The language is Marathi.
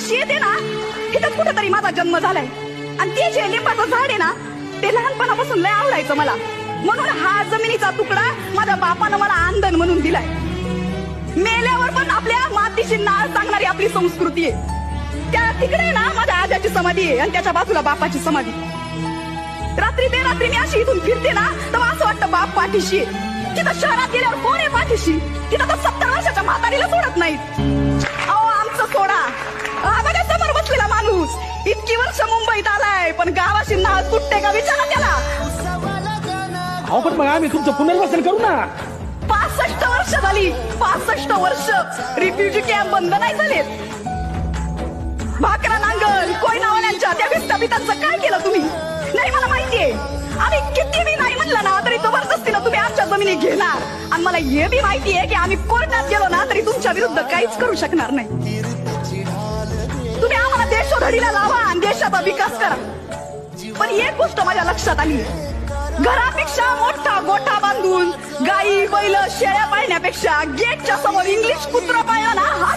अशी येते ना? इथं कुठंतरी माझा जन्म झालाय. आणि ते जे लिंबाचं झाड आहे ना ते लहानपणापासून लय आवडायचं मला. म्हणून हा जमिनीचा तुकडा माझ्या बापानं मला आंदन म्हणून दिलाय. मेल्यावर पण आपल्या मातीशी नाळ सांगणारी आपली संस्कृती आहे. त्या तिकडे ना माझ्या आजाची समाधी आहे आणि त्याच्या बाजूला बापाची समाधी. रात्री बेरात्री मी अशी इथून फिरते ना तर असं वाटतं बाप पाठीशी तिथं शहरात गेल्यावर कोण आहे पाठीशी? तिथं तर सत्तर वर्षाच्या म्हातारीला सोडत नाहीत. पण गावाशी नाळ तुटते का? विचारा त्याला. अहो पण मग आम्ही तुमचं पुनर्वसन करू ना. पासष्ट वर्ष झाली. पासष्ट वर्ष. रिफ्युजी कॅम्प बंद नाही झालेत भाकरा नांगल कोयनावाल्यांच्या त्या विस्थापितांचं काय केलं तुम्ही? नाही मला माहितीये. आम्ही किती मी नाही म्हणलं ना तरी जबरदस्तीनं तुम्ही आमच्या जमिनी घेणार. आणि मला हे बी माहितीये की आम्ही कोर्टात गेलो ना तरी तुमच्या विरुद्ध काहीच करू शकणार नाही. तुम्ही आम्हाला देशोधडीला लावा आणि देशाचा विकास पण एक गोष्ट माझ्या लक्षात आली. घरापेक्षा मोठा गोठा बांधून गाई बैल शेळ्या पाळण्यापेक्षा गेटच्या समोर इंग्लिश कुत्र पाळला ना हा